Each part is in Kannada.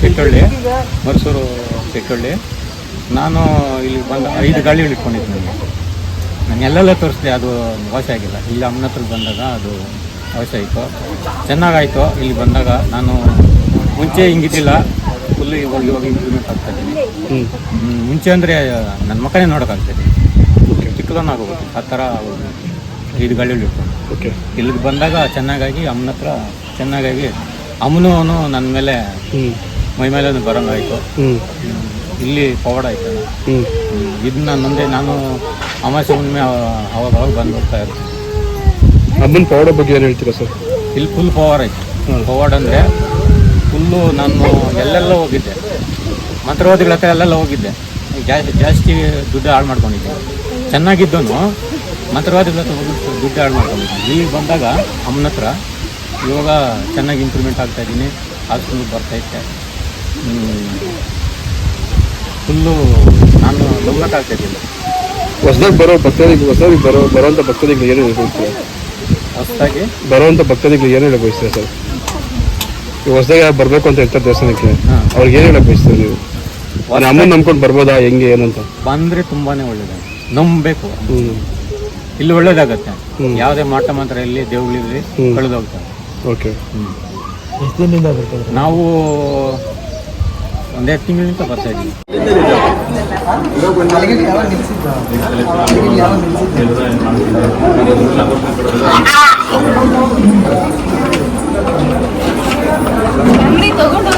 ತಾಲೂಕು ಮೈಸೂರು ಮರಸೂರು ಪೆಟ್ಟಳ್ಳಿ ನಾನು ಇಲ್ಲಿ ಬಂದ ಐದು ಗಾಳಿಗಳು ಇಟ್ಕೊಂಡಿದ್ದೆ ನನಗೆ ನಾನು ಎಲ್ಲೆಲ್ಲ ತೋರಿಸಿದೆ ಅದು ವಾಸಿ ಆಗಿಲ್ಲ. ಇಲ್ಲಿ ಅಮ್ಮನ ಹತ್ರ ಬಂದಾಗ ಅದು ವಾಸಿ ಆಯಿತು. ಚೆನ್ನಾಗಾಯಿತು ಇಲ್ಲಿ ಬಂದಾಗ. ನಾನು ಮುಂಚೆ ಹಿಂಗಿದ್ದಿಲ್ಲ. ಫುಲ್ ಇವಾಗ ಇವಾಗ ಇಂಪ್ರೂವ್ಮೆಂಟ್ ಆಗ್ತಾ ಇದ್ದೀನಿ ಮುಂಚೆ ಅಂದರೆ ನನ್ನ ಮಕ್ಕಳೇ ನೋಡೋಕ್ಕಾಗ್ತದೆ ಚಿಕ್ಕದನ್ನಾಗೋಗುತ್ತೆ ಆ ಥರ ಐದು ಗಾಳಿಗಳು ಇಟ್ಕೊಂಡು ಓಕೆ ಇಲ್ಲಿಗೆ ಬಂದಾಗ ಚೆನ್ನಾಗಾಗಿ ಅಮ್ಮನ ಹತ್ರ ಚೆನ್ನಾಗಾಗಿ ಅಮ್ಮನೂ ನನ್ನ ಮೇಲೆ ಮೈ ಮೇಲೆ ಬರೋಂಗಾಯಿತು ಹ್ಞೂ ಇಲ್ಲಿ ಪವಾಡ ಆಯ್ತು. ಇದನ್ನ ನಂದೆ ನಾನು ಅಮಾಸೆ ಹುಣ್ಣಿಮೆ ಅವಾಗ ಅವಾಗ ಬಂದು ಹೋಗ್ತಾ ಇರ್ತೀನಿ ಅಮ್ಮನ ಪವಾಡ ಬಗ್ಗೆ ಏನು ಹೇಳ್ತೀರಾ ಸರ್? ಇಲ್ಲಿ ಫುಲ್ ಪವರ್ ಆಯ್ತು. ಪವಾಡ ಅಂದರೆ ಫುಲ್ಲು ನಾನು ಎಲ್ಲೆಲ್ಲ ಹೋಗಿದ್ದೆ. ಮಂತ್ರವಾದಿಗಳ ಹತ್ರ ಎಲ್ಲೆಲ್ಲ ಹೋಗಿದ್ದೆ. ಜಾಸ್ತಿ ಜಾಸ್ತಿ ದುಡ್ಡು ಹಾಳು ಮಾಡ್ಕೊಂಡಿದ್ದೆ. ಚೆನ್ನಾಗಿದ್ದನು ಮಂತ್ರವಾದಿಗಳ ಹತ್ರ ಹೋಗಿ ದುಡ್ಡು ಹಾಳು ಮಾಡ್ಕೊಂಡಿದ್ದೆ. ಇಲ್ಲಿ ಬಂದಾಗ ಅಮ್ಮನ ಹತ್ರ ಇವಾಗ ಚೆನ್ನಾಗಿ ಇಂಪ್ರೂವ್ಮೆಂಟ್ ಆಗ್ತಾ ಇದ್ದೀನಿ ಬರ್ತಾಯಿದ್ದೆ ಫುಲ್ಲು ನಾನು ನಂಬಕ್ಕಾಗ್ತಾ ಇದ್ದೀನಿ. ಹೊಸದಾಗಿ ಬರೋ ಭಕ್ತರಿಗೆ ಹೊಸದಾಗಿ ಬರೋ ಬರೋವಂಥ ಭಕ್ತರಿಗೆ ಏನು ಹೇಳ್ತೀರಾ ಹೊಸದಾಗಿ? ಬರೋವಂಥ ಭಕ್ತರಿಗೆ ಏನು ಹೇಳಕ್ ಬಯಸ್ತೀರಾ ಸರ್. ಈಗ ಹೊಸದಾಗಿ ಯಾರು ಬರಬೇಕು ಅಂತ ಹೇಳ್ತಾರೆ ದೇವಸ್ಥಾನಕ್ಕೆ ಹಾಂ. ಅವ್ರಿಗೆ ಏನು ಹೇಳಕ್ ಬಯಸ್ತೀರಾ ನೀವು? ಅಮ್ಮನ ನಂಬ್ಕೊಂಡು ಬರ್ಬೋದಾ ಹೆಂಗೆ ಏನಂತ ಬಂದರೆ ತುಂಬಾ ಒಳ್ಳೇದು. ನಂಬಬೇಕು. ಹ್ಞೂ ಇಲ್ಲಿ ಒಳ್ಳೇದಾಗತ್ತೆ. ಯಾವುದೇ ಮಾಟ ಮಾತ್ರ ಇಲ್ಲಿ ದೇವುಗಳಿರಲಿ. ಕಳೆದೋಗ್ತಾರೆ ಓಕೆ. ನಾವು ಒಂದೆರಡು ತಿಂಗಳಿಂದ ಬರ್ತಾ ಇದ್ದೀವಿ ಅಂಗಡಿ ತಗೊಂಡು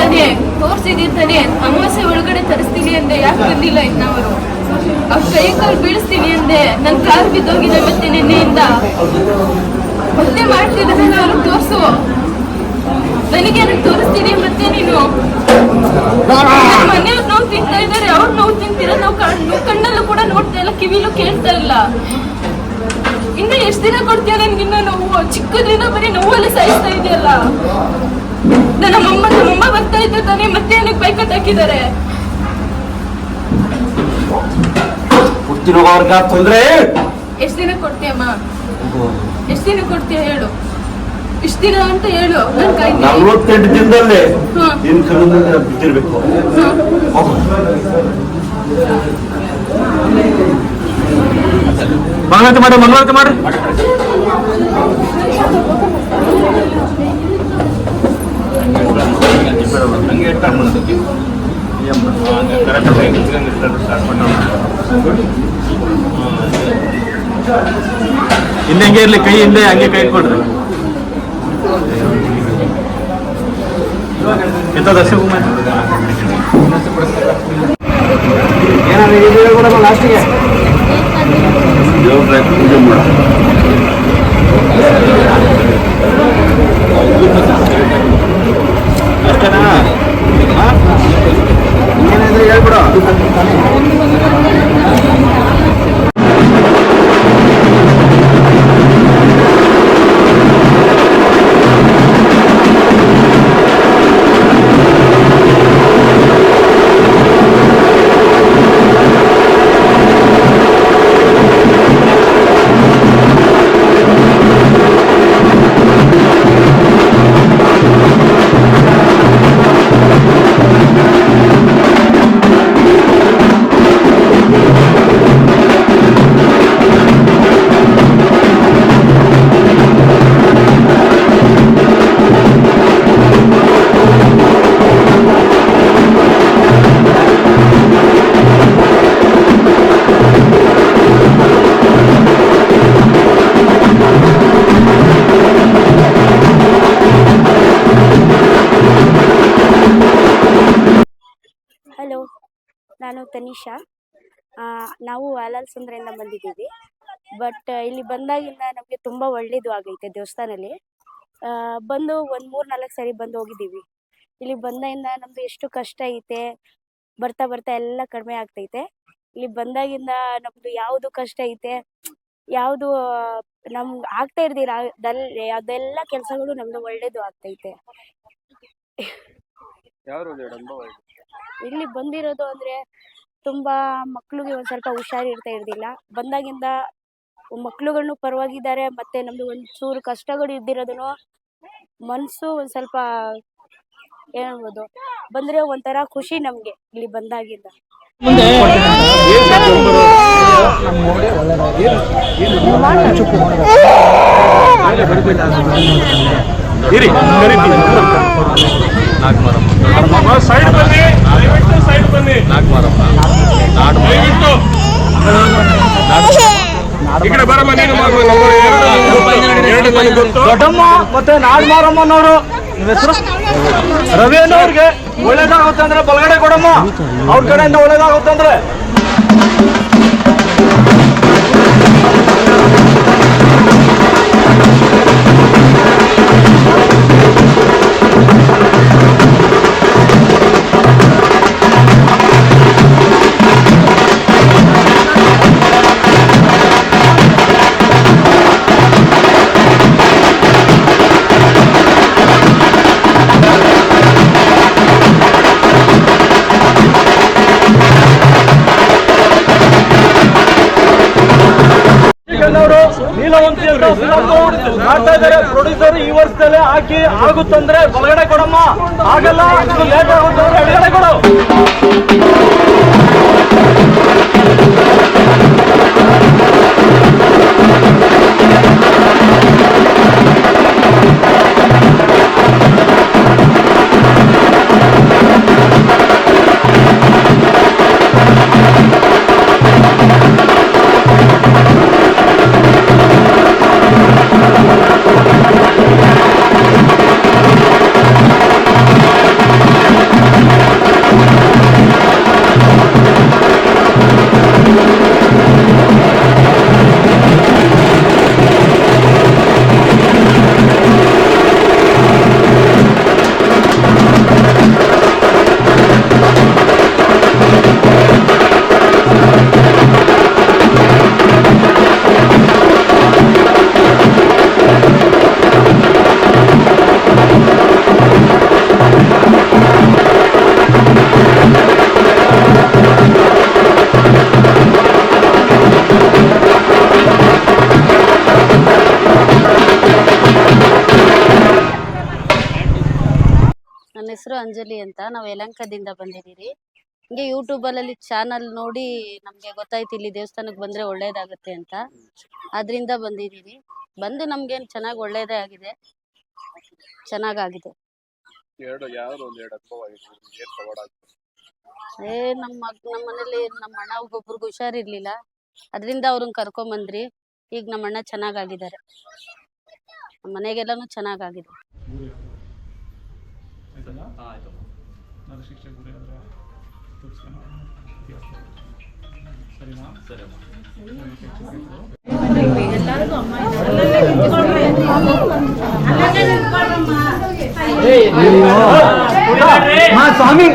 ತಾನೇ, ತೋರಿಸಿದೀನಿ ತಾನೇ ಅಮಾವಾಸ್ಯೆ ಒಳಗಡೆ ತರಿಸ್ತೀನಿ ಅಂದೆ, ಯಾಕೆ ಬಂದಿಲ್ಲ ಇನ್ನವರು ಅವ್ರ ಕೈ ಕಾಲು ಬೀಳಿಸ್ತೀನಿ ಅಂದೆ ನನ್ನ ಕಾರ್ ಬಿದ್ದೋಗಿದೆ ಮತ್ತೆ ನಿನ್ನೆಯಿಂದ. ಮತ್ತೆ ಮಾಡ್ತಿದ್ರೆ ನಾನು ತೋರಿಸು. ನನಗೆ ತೋರಿಸ್ತೀನಿ ಮತ್ತೆ ನೀನು? ಮನೆಯವ್ರು ನೋವು ತಿಂತಾ ಇದ್ದಾರೆ ಅವ್ರು ನೋವು ತಿಂತೀರ? ನಾವು ಕಣ್ಣು ಕಣ್ಣಲ್ಲೂ ಕೂಡ ನೋಡ್ತಾ ಇಲ್ಲ ಕಿವಿಲೂ ಕೇಳ್ತಾ ಇಲ್ಲ. ಇನ್ನು ಎಷ್ಟು ದಿನ ಕೊಡ್ತೀಯ ನನ್ಗಿನ್ನ ನೋವು? ಚಿಕ್ಕದ್ರಿಂದ ಬರೀ ನೋವಲ್ಲಿ ಸಾಯಿಸ್ತಾ ಇದೆಯಲ್ಲ. ನನ್ನ ಅಮ್ಮ ನಮ್ಮಮ್ಮ ಬರ್ತಾ ಇದ್ದ ತಾನೇ ಮತ್ತೆ ನನಗೆ ಬೈಕತ್ ಹಾಕಿದ್ದಾರೆ? ಹುಟ್ಟಿರುವವರ್ಗ ತೊಂದ್ರೆ? ಎಷ್ಟು ದಿನ ಕೊಡ್ತೀಯಮ್ಮ? ಎಷ್ಟು ದಿನ ಕೊಡ್ತೀಯ ಹೇಳು. ಇಷ್ಟ ದಿನ ಅಂತ ಹೇಳು. ನನ್ ಕೈ ನಲ್ವತ್ತೆಂಟು ದಿನದಲ್ಲಿ. ನಿನ್ ಕಣ್ಣಲ್ಲಿ ಬಿದ್ದಿರ್ಬೇಕು. ಮಂಗಳಾರತಿ ಮಾಡಿ ಮಂಗಳಾರತಿ ಮಾಡಿ ಹಿಂದೆ ಹಂಗೆ ಇರ್ಲಿ ಕೈ ಹಿಂದೆ ಹಂಗೆ ಕೈ ಕೊಡ್ರಿ. ಎಂತ ದರ್ಶಕ ಏನಾದ್ರು ಲಾಸ್ಟಿಗೆ ಪೂಜೆ ತನಿಷಾ ಆ, ನಾವು ಆಲಾಲ್ ಸುಂದ್ರೆಯಿಂದ ಬಂದಿದ್ದೀವಿ. ಬಟ್ ಇಲ್ಲಿ ಬಂದಾಗಿಂದ ನಮಗೆ ತುಂಬ ಒಳ್ಳೇದು ಆಗೈತೆ ದೇವಸ್ಥಾನಲ್ಲಿ ಆ, ಬಂದು ಒಂದು ಮೂರು ನಾಲ್ಕು ಸರಿ ಬಂದು ಹೋಗಿದ್ದೀವಿ. ಇಲ್ಲಿ ಬಂದಾಗಿಂದ ನಮ್ಮದು ಎಷ್ಟು ಕಷ್ಟ ಐತೆ ಬರ್ತಾ ಬರ್ತಾ ಎಲ್ಲ ಕಡಿಮೆ ಆಗ್ತೈತೆ. ಇಲ್ಲಿ ಬಂದಾಗಿಂದ ನಮ್ದು ಯಾವುದು ಕಷ್ಟ ಐತೆ ಯಾವುದು ನಮ್ಗೆ ಆಗ್ತಾ ಇರ್ದಿರ ಅದೆಲ್ಲ ಕೆಲಸಗಳು ನಮ್ದು ಒಳ್ಳೇದು ಆಗ್ತೈತೆ. ಇಲ್ಲಿ ಬಂದಿರೋದು ಅಂದ್ರೆ ತುಂಬಾ ಮಕ್ಕಳಿಗೆ ಒಂದ್ ಸ್ವಲ್ಪ ಹುಷಾರ್ ಇರ್ತಾ ಇರ್ಲಿಲ್ಲ ಬಂದಾಗಿಂದ ಮಕ್ಳುಗಳನ್ನು ಪರವಾಗಿದ್ದಾರೆ ಮತ್ತೆ ನಮ್ದು ಒಂದ್ ಚೂರು ಕಷ್ಟಗಳು ಇದ್ದಿರೋದನ್ನು ಮನ್ಸು ಒಂದ್ ಸ್ವಲ್ಪ ಹೇಳ್ಬೋದು ಬಂದ್ರೆ ಒಂಥರ ಖುಷಿ ನಮಗೆ ಇಲ್ಲಿ ಬಂದಾಗಿಂದ ಇರಿ ನಾಗಮಾರಮ್ಮ. ಸೈಡ್ ಬನ್ನಿ ದಯವಿಟ್ಟು ಸೈಡ್ ಬನ್ನಿ. ನಾಗಮಾರಮ್ಮ ನಾಡು ದಯವಿಟ್ಟು. ಈ ಕಡೆ ಬರಮ್ಮ ನೀನು ಎರಡು- ಎರಡು ನನಗೆ ಗೊತ್ತು ದೊಡ್ಡಮ್ಮ ಮತ್ತೆ ನಾಡ್ಮಾರಮ್ಮನವರು ನಿಮ್ಮ ಹೆಸರು? ರವಿ ಅನ್ನೋರ್ಗೆ ಒಳ್ಳೇದಾಗುತ್ತೆ ಅಂದ್ರೆ ಬಲಗಡೆ ಕೊಡಮ್ಮ. ಅವ್ರ ಕಡೆಯಿಂದ ಒಳ್ಳೇದಾಗುತ್ತೆ ಅಂದ್ರೆ ಮಾಡ್ತಾ ಇದ್ದಾರೆ. ಪ್ರೊಡ್ಯೂಸರ್ ಈ ವರ್ಷದಲ್ಲೇ ಹಾಕಿ ಆಗುತ್ತಂದ್ರೆ ಬಲಗಡೆ ಕೊಡಮ್ಮ. ಆಗಲ್ಲ ಲೇಟ್ ಆಗುತ್ತೆ ಎಡಗಡೆ ಕೊಡು. ಹೆಸರು ಅಂಜಲಿ ಅಂತ ನಾವು ಯಲಂಕದಿಂದ ಬಂದಿದ್ದೀರಿ. ಹಿಂಗೆ ಯೂಟ್ಯೂಬಲ್ಲಿ ಚಾನಲ್ ನೋಡಿ ನಮಗೆ ಗೊತ್ತಾಯ್ತು ಇಲ್ಲಿ ದೇವಸ್ಥಾನಕ್ಕೆ ಬಂದ್ರೆ ಒಳ್ಳೇದಾಗುತ್ತೆ ಅಂತ. ಅದರಿಂದ ಬಂದಿದ್ದೀರಿ ಬಂದು ನಮ್ಗೇನು ಚೆನ್ನಾಗಿ ಒಳ್ಳೇದೇ ಆಗಿದೆ. ಚೆನ್ನಾಗಾಗಿದೆ. ಎರಡು ಯಾವ್ದು ಒಂದು ಎರಡು ಅನುಭವ ಆಗಿದೆ. ಏನು ಪವಾಡ ಏ ನಮ್ಮ ಮಗ್ ನಮ್ಮ ಮನೇಲಿ ನಮ್ಮ ಅಣ್ಣ ಒಬ್ಬೊಬ್ರಿಗೆ ಹುಷಾರಿರ್ಲಿಲ್ಲ. ಅದರಿಂದ ಅವ್ರನ್ನ ಕರ್ಕೊಂಬಂದ್ರಿ. ಈಗ ನಮ್ಮ ಅಣ್ಣ ಚೆನ್ನಾಗಾಗಿದ್ದಾರೆ. ಮನೆಗೆಲ್ಲನೂ ಚೆನ್ನಾಗಾಗಿದೆ. ಸ್ವಾಮಿ.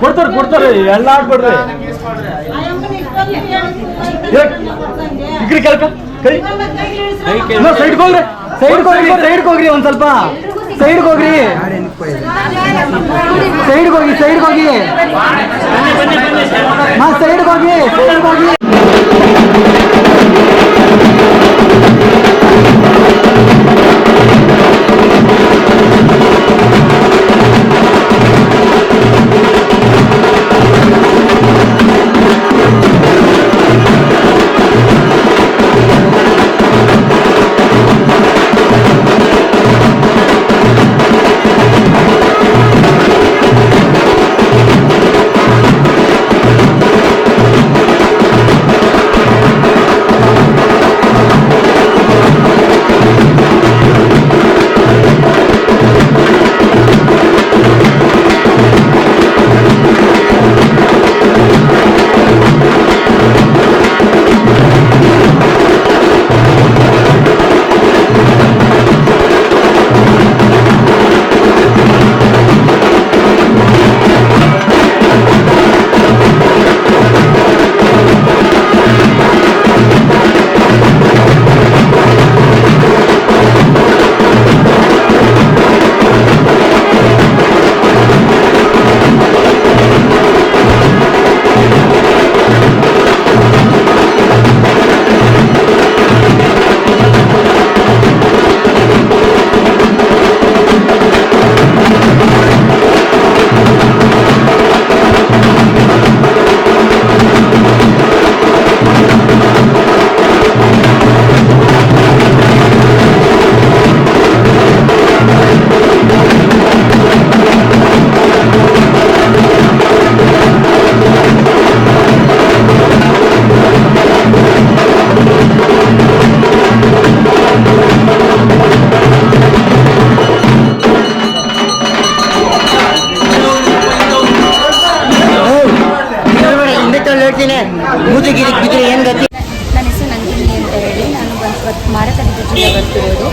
ಕೊಡ್ತಾರೆ ಕೊಡ್ತಾರೆ ಎಲ್ಲ ಆಡ್ಬೇಡ್ರಿ ಇಗ್ರಿ ಕೆಳಕ ಕೈ. ಸೈಡ್ ಹೋಗ್ರಿ. ಸೈಡ್ ಹೋಗ್ರಿ ಸೈಡ್ ಹೋಗ್ರಿ. ಒಂದ್ ಸ್ವಲ್ಪ. ಸೈಡ್ ಹೋಗ್ರಿ. ಸೈಡ್ ಹೋಗಿ ಸೈಡ್ ಹೋಗಿ ಹಾ ಸೈಡ್ ಹೋಗಿ ಸೈಡ್ ಹೋಗಿ ಮಾರಕ ವಿದ್ಯುತ್ತಿಂದ ಬರ್ತಿರೋದು.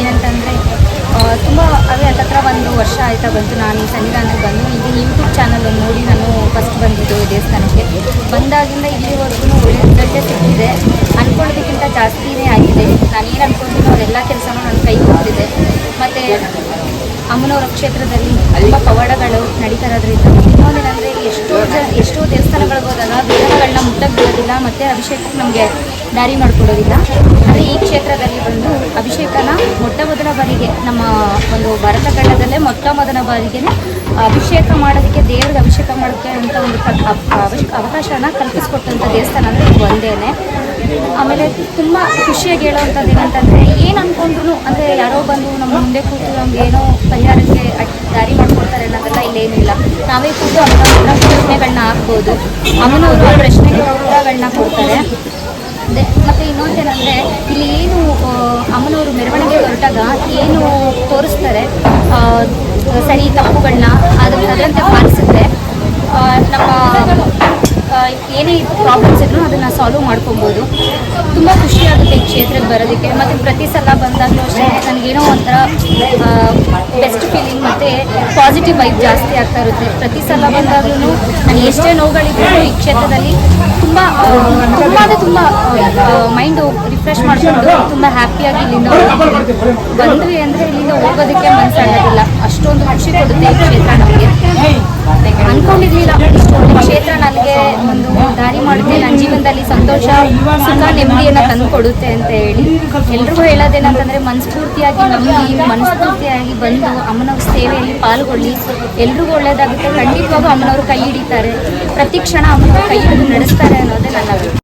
ಏನಂತಂದರೆ ತುಂಬ, ಅದೇ ಹತ್ತತ್ರ ಒಂದು ವರ್ಷ ಆಯಿತಾ ಬಂತು ನಾನು ಸನ್ನಿಧಾನಕ್ಕೆ ಬಂದು. ಇಲ್ಲಿ ಯೂಟ್ಯೂಬ್ ಚಾನಲ್ ನೋಡಿ ನಾನು ಫಸ್ಟ್ ಬಂದಿದ್ದು ದೇವಸ್ಥಾನಕ್ಕೆ. ಬಂದಾಗಿಂದ ಇಲ್ಲಿವರೆಗೂ ಒಳ್ಳೆ ರಿಸಲ್ಟೇ ಸಿಕ್ಕಿದೆ. ಅಂದ್ಕೊಳ್ಳೋದಕ್ಕಿಂತ ಜಾಸ್ತಿನೇ ಆಗಿದೆ. ನಾನು ಏನು ಅಂದ್ಕೊಂಡಿದ್ದು ಅದೆಲ್ಲ ಕೆಲಸನೂ ನನ್ನ ಕೈ ಹೋಗ್ತಿದೆ ಮತ್ತು ಅಮ್ಮನವರ ಕ್ಷೇತ್ರದಲ್ಲಿ ತುಂಬ ಪವಾಡಗಳು ನಡೀತಾ ಇರೋದ್ರಿಂದ, ಇನ್ನೊಂದೇನೆಂದರೆ ಎಷ್ಟೋ ಜನ, ಎಷ್ಟೋ ದೇವಸ್ಥಾನಗಳಿಗೆ ಹೋದಾಗ ಮುಟ್ಟಕ್ಕೆ ಬಿಡೋದಿಲ್ಲ ಮತ್ತು ಅಭಿಷೇಕ ನಮಗೆ ದಾರಿ ಮಾಡಿಕೊಡೋದಿಲ್ಲ. ಆದರೆ ಈ ಕ್ಷೇತ್ರದಲ್ಲಿ ಬಂದು ಅಭಿಷೇಕನ ಮೊಟ್ಟ ಮೊದಲ ಬಾರಿಗೆ ನಮ್ಮ ಒಂದು ಭಾರತ ಖಂಡದಲ್ಲೇ ಮೊಟ್ಟ ಮೊದಲ ಬಾರಿಗೆ ಅಭಿಷೇಕ ಮಾಡೋದಕ್ಕೆ ದೇವ್ರಿಗೆ ಅಭಿಷೇಕ ಮಾಡೋಕ್ಕೆ ಅಂತ ಒಂದು ಅವಕಾಶನ ಕಲ್ಪಿಸ್ಕೊಟ್ಟಂಥ ದೇವಸ್ಥಾನ ಅಂದರೆ ಇದು ಒಂದೇನೆ. ಆಮೇಲೆ ತುಂಬ ಖುಷಿಯಾಗಿ ಹೇಳೋವಂಥದ್ದು ಏನಂತಂದರೆ ಏನು ಅಂದ್ಕೊಂಡ್ರು ಅಂದರೆ ಯಾರೋ ಬಂದು ನಮ್ಮ ಮುಂದೆ ಕೂತು ನಮ್ಗೆ ಏನೋ ಪರಿಹಾರಕ್ಕೆ ದಾರಿ ಮಾಡ್ಕೊಡ್ತಾರೆ ಅನ್ನೋದೆಲ್ಲ ಇಲ್ಲೇನಿಲ್ಲ ನಾವೇ ಕೂತು ಅಂತ ಹಾಕ್ಬೋದು. ಅವನು ಪ್ರಶ್ನೆಗೆ ಉತ್ತರಗಳನ್ನ ಕೊಡ್ತಾರೆ. ಮತ್ತೆ ಇನ್ನೊಂದೇನೆಂದರೆ, ಇಲ್ಲಿ ಏನು ಅಮ್ಮನವರು ಮೆರವಣಿಗೆ ಹೊರಟಾಗ ಏನು ತೋರಿಸ್ತಾರೆ? ಸರಿ ತಪ್ಪುಗಳನ್ನ ಅದು ಅದರಂತೆ ಪಾಲಿಸಿದ್ರೆ ನಮ್ಮ ಏನೇ ಪ್ರಾಬ್ಲಮ್ಸ್ ಇದ್ರು ಅದನ್ನು ಸಾಲ್ವ್ ಮಾಡ್ಕೊಬೋದು. ತುಂಬ ಖುಷಿಯಾಗುತ್ತೆ ಈ ಕ್ಷೇತ್ರಕ್ಕೆ ಬರೋದಕ್ಕೆ. ಮತ್ತು ಪ್ರತಿ ಸಲ ಬಂದಾಗಲೂ ಅಷ್ಟೇ, ನನಗೇನೋ ಒಂಥರ ಬೆಸ್ಟ್ ಫೀಲಿಂಗ್ ಮತ್ತು ಪಾಸಿಟಿವ್ ವೈಬ್ ಜಾಸ್ತಿ ಆಗ್ತಾ ಇರುತ್ತೆ. ಪ್ರತಿ ಸಲ ಬಂದಾಗ್ಲೂ ನಾನು ಎಷ್ಟೇ ನೋವುಗಳಿದ್ರು ಈ ಕ್ಷೇತ್ರದಲ್ಲಿ ತುಂಬ ತುಂಬ ಅಂದರೆ ತುಂಬ ಮೈಂಡು ರಿಫ್ರೆಶ್ ಮಾಡಿಕೊಂಡು ತುಂಬ ಹ್ಯಾಪಿಯಾಗಿ ಇಲ್ಲಿಂದ. ಬಂದ್ವಿ ಅಂದರೆ ಇಲ್ಲಿಂದ ಹೋಗೋದಕ್ಕೆ ಮನಸ್ಸಾಗೋದಿಲ್ಲ ಅಷ್ಟೊಂದು ಖುಷಿ ಕೊಡುತ್ತೆ ಈ ಕ್ಷೇತ್ರ ನಮಗೆ. ಅನ್ಕೊಂಡಿರ್ಲಿಲ್ಲ ಕ್ಷೇತ್ರ ನನಗೆ ಒಂದು ದಾರಿ ಮಾಡುತ್ತೆ. ನನ್ನ ಜೀವನದಲ್ಲಿ ಸಂತೋಷ, ಸುಖ, ನೆಮ್ಮದಿಯನ್ನು ತಂದು ಕೊಡುತ್ತೆ ಅಂತ ಹೇಳಿ. ಎಲ್ರಿಗೂ ಹೇಳೋದೇನಂತಂದ್ರೆ, ಮನಸ್ಫೂರ್ತಿಯಾಗಿ ನಂಬಿ, ಮನಸ್ಫೂರ್ತಿಯಾಗಿ ಬಂದು ಅಮ್ಮನವ್ರ ಸೇವೆಯಲ್ಲಿ ಪಾಲ್ಗೊಳ್ಳಿ. ಎಲ್ರಿಗೂ ಒಳ್ಳೇದಾಗುತ್ತೆ. ಖಂಡಿತವಾಗೂ ಅಮ್ಮನವರು ಕೈ ಹಿಡಿತಾರೆ. ಪ್ರತಿ ಕ್ಷಣ ಅಮ್ಮನವರು ಕೈ ಹಿಡಿದು ನಡೆಸ್ತಾರೆ ಅನ್ನೋದೇ ನನ್ನ